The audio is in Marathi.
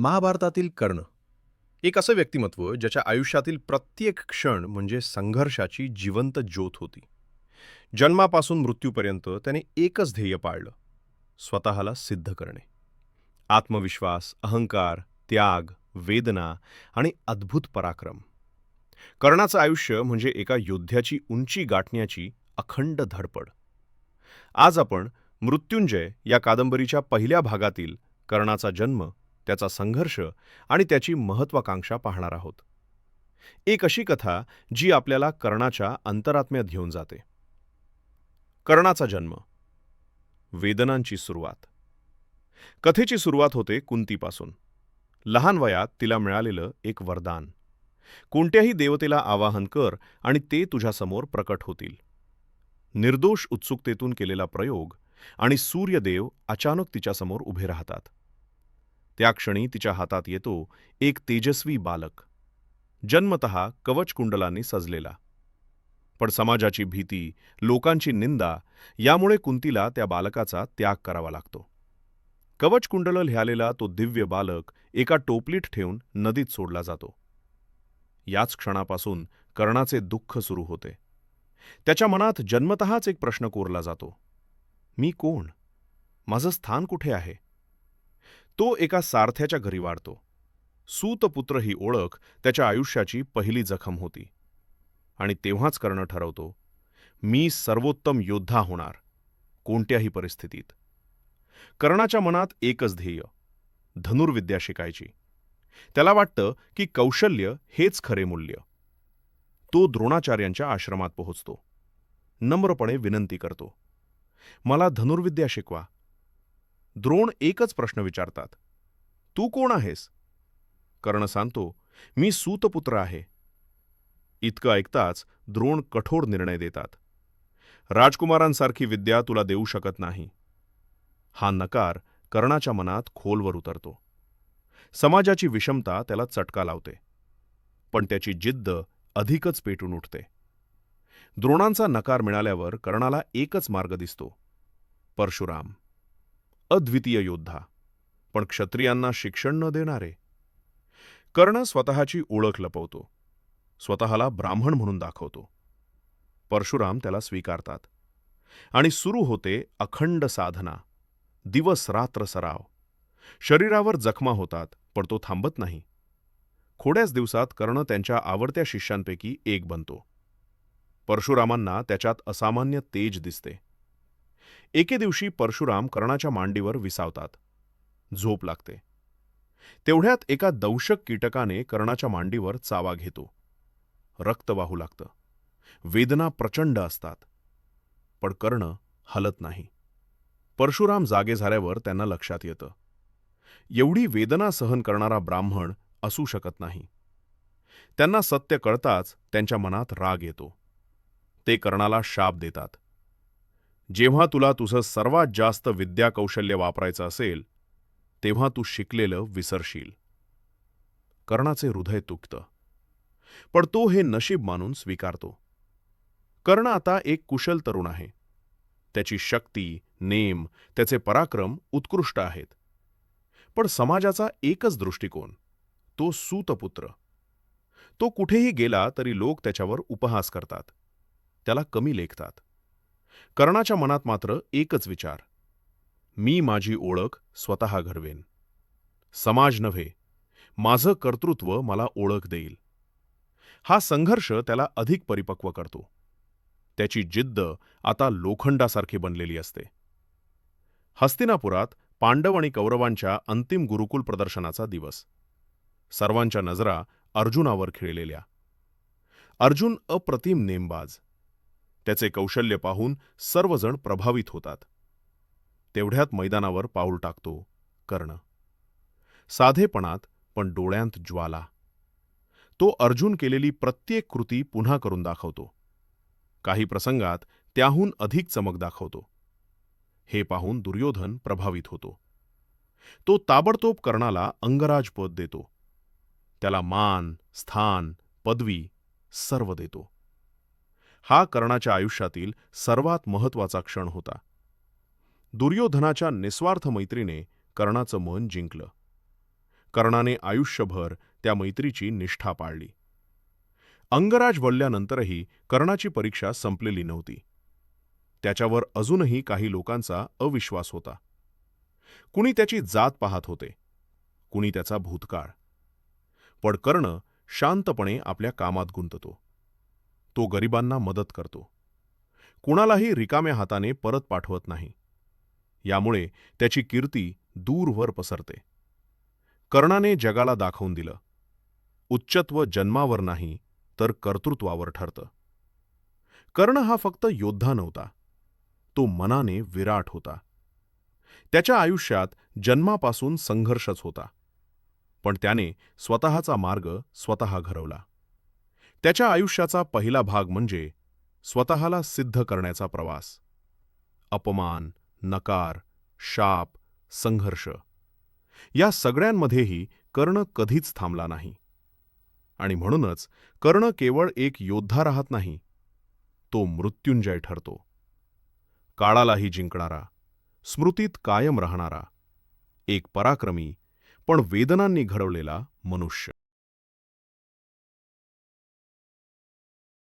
महाभारतातील कर्ण. एक असं व्यक्तिमत्व ज्याच्या आयुष्यातील प्रत्येक क्षण म्हणजे संघर्षाची जिवंत ज्योत होती. जन्मापासून मृत्यूपर्यंत त्याने एकच ध्येय पाळलं. स्वतःला सिद्ध करणे. आत्मविश्वास अहंकार त्याग वेदना आणि अद्भुत पराक्रम. कर्णाचं आयुष्य म्हणजे एका योद्ध्याची उंची गाठण्याची अखंड धडपड. आज आपण मृत्युंजय या कादंबरीच्या पहिल्या भागातील कर्णाचा जन्म त्याचा संघर्ष आणि त्याची महत्वाकांक्षा पाहणार आहोत. एक अशी कथा जी आपल्याला कर्णाच्या अंतरात्म्यात घेऊन जाते. कर्णाचा जन्म. वेदनांची सुरुवात. कथेची सुरुवात होते कुंतीपासून. लहान वयात तिला मिळालेलं एक वरदान. कोणत्याही देवतेला आवाहन कर आणि ते तुझ्यासमोर प्रकट होतील. निर्दोष उत्सुकतेतून केलेला प्रयोग आणि सूर्यदेव अचानक तिच्यासमोर उभे राहतात. त्या क्षणी तिच्या हातात येतो एक तेजस्वी बालक. जन्मत कवचकुंडलांनी सजलेला. पण समाजाची भीती लोकांची निंदा यामुळे कुंतीला त्या बालकाचा त्याग करावा लागतो. कवचकुंडल लिहालेला तो दिव्य बालक एका टोपलीत ठेवून नदीत सोडला जातो. याच क्षणापासून कर्णाचे दुःख सुरू होते. त्याच्या मनात जन्मतःच एक प्रश्न कोरला जातो. मी कोण? माझं स्थान कुठे आहे? तो एका सारथ्याच्या घरी वाढतो. सूतपुत्र ही ओळख त्याच्या आयुष्याची पहिली जखम होती. आणि तेव्हाच कर्ण ठरवतो मी सर्वोत्तम योद्धा होणार कोणत्याही परिस्थितीत. कर्णाच्या मनात एकच ध्येय धनुर्विद्या शिकायची. त्याला वाटतं की कौशल्य हेच खरे मूल्य. तो द्रोणाचार्यांच्या आश्रमात पोहोचतो. नम्रपणे विनंती करतो मला धनुर्विद्या शिकवा द्रोण एकच प्रश्न विचारतात. तू कोण आहेस? कर्ण सांगतो मी सूतपुत्र आहे. इतकं ऐकताच द्रोण कठोर निर्णय देतात. राजकुमारांसारखी विद्या तुला देऊ शकत नाही. हा नकार कर्णाच्या मनात खोलवर उतरतो. समाजाची विषमता त्याला चटका लावते. पण त्याची जिद्द अधिकच पेटून उठते. द्रोणांचा नकार मिळाल्यावर कर्णाला एकच मार्ग दिसतो. परशुराम. अद्वितीय योद्धा. पण क्षत्रियांना शिक्षण न देणारे. कर्ण स्वतःची ओळख लपवतो. स्वतःला ब्राह्मण म्हणून दाखवतो. परशुराम त्याला स्वीकारतात. आणि सुरू होते अखंड साधना. दिवस रात्र सराव. शरीरावर जखमा होतात पण तो थांबत नाही. थोड्याच दिवसात कर्ण त्यांच्या आवडत्या शिष्यांपैकी एक बनतो. परशुरामांना त्याच्यात असामान्य तेज दिसते. एके दिवशी परशुराम कर्णाच्या मांडीवर विसावतात. झोप लागते. तेवढ्यात एका दंशक कीटकाने कर्णाच्या मांडीवर चावा घेतो. रक्त वाहू लागतं. वेदना प्रचंड असतात. पण कर्ण हलत नाही. परशुराम जागे झाल्यावर त्यांना लक्षात येतं. एवढी वेदना सहन करणारा ब्राह्मण असू शकत नाही. त्यांना सत्य कळताच त्यांच्या मनात राग येतो. ते कर्णाला शाप देतात. जेव्हा तुला तुझं सर्वात जास्त विद्याकौशल्य वापरायचं असेल तेव्हा तू शिकलेलं विसरशील. कर्णाचे हृदय तुकतं पण तो हे नशीब मानून स्वीकारतो. कर्ण आता एक कुशल तरुण आहे. त्याची शक्ती नेम त्याचे पराक्रम उत्कृष्ट आहेत. पण समाजाचा एकच दृष्टिकोन तो सूतपुत्र. तो कुठेही गेला तरी लोक त्याच्यावर उपहास करतात. त्याला कमी लेखतात. कर्णाच्या मनात मात्र एकच विचार. मी माझी ओळख स्वतः घडवेन. समाज नव्हे माझं कर्तृत्व मला ओळख देईल. हा संघर्ष त्याला अधिक परिपक्व करतो. त्याची जिद्द आता लोखंडासारखी बनलेली असते. हस्तिनापुरात पांडव आणि कौरवांच्या अंतिम गुरुकुल प्रदर्शनाचा दिवस. सर्वांच्या नजरा अर्जुनावर खिळलेल्या. अर्जुन अप्रतिम नेमबाज. त्याचे कौशल्य पाहून सर्वजण प्रभावित होतात. तेवढ्यात मैदानावर पाऊल टाकतो कर्ण साधेपणात पण डोळ्यांत ज्वाला. तो अर्जुन केलेली प्रत्येक कृती पुन्हा करून दाखवतो. काही प्रसंगात त्याहून अधिक चमक दाखवतो. हे पाहून दुर्योधन प्रभावित होतो. तो ताबडतोब कर्णाला अंगराज पद देतो. त्याला मान स्थान पदवी सर्व देतो. हा कर्णाच्या आयुष्यातील सर्वात महत्त्वाचा क्षण होता. दुर्योधनाच्या निस्वार्थ मैत्रीने कर्णाचं मन जिंकलं. कर्णाने आयुष्यभर त्या मैत्रीची निष्ठा पाळली. अंगराज वळल्यानंतरही कर्णाची परीक्षा संपलेली नव्हती. त्याच्यावर अजूनही काही लोकांचा अविश्वास होता. कुणी त्याची जात पाहत होते. कुणी त्याचा भूतकाळ. पण कर्ण शांतपणे आपल्या कामात गुंततो. तो गरिबांना मदत करतो. कुणालाही रिकाम्या हाताने परत पाठवत नाही. यामुळे त्याची कीर्ती दूरवर पसरते. कर्णाने जगाला दाखवून दिलं. उच्चत्व जन्मावर नाही तर कर्तृत्वावर ठरतं. कर्ण हा फक्त योद्धा नव्हता. तो मनाने विराट होता. त्याच्या आयुष्यात जन्मापासून संघर्षच होता. पण त्याने स्वतःचा मार्ग स्वतः घरवला. त्याच्या आयुष्याचा पहिला भाग म्हणजे स्वतःला सिद्ध करण्याचा प्रवास. अपमान नकार शाप संघर्ष. या सगळ्यांमध्येही कर्ण कधीच थांबला नाही. आणि म्हणूनच कर्ण केवळ एक योद्धा राहत नाही तो मृत्युंजय ठरतो. काळालाही जिंकणारा स्मृतीत कायम राहणारा एक पराक्रमी पण वेदनांनी घडवलेला मनुष्य.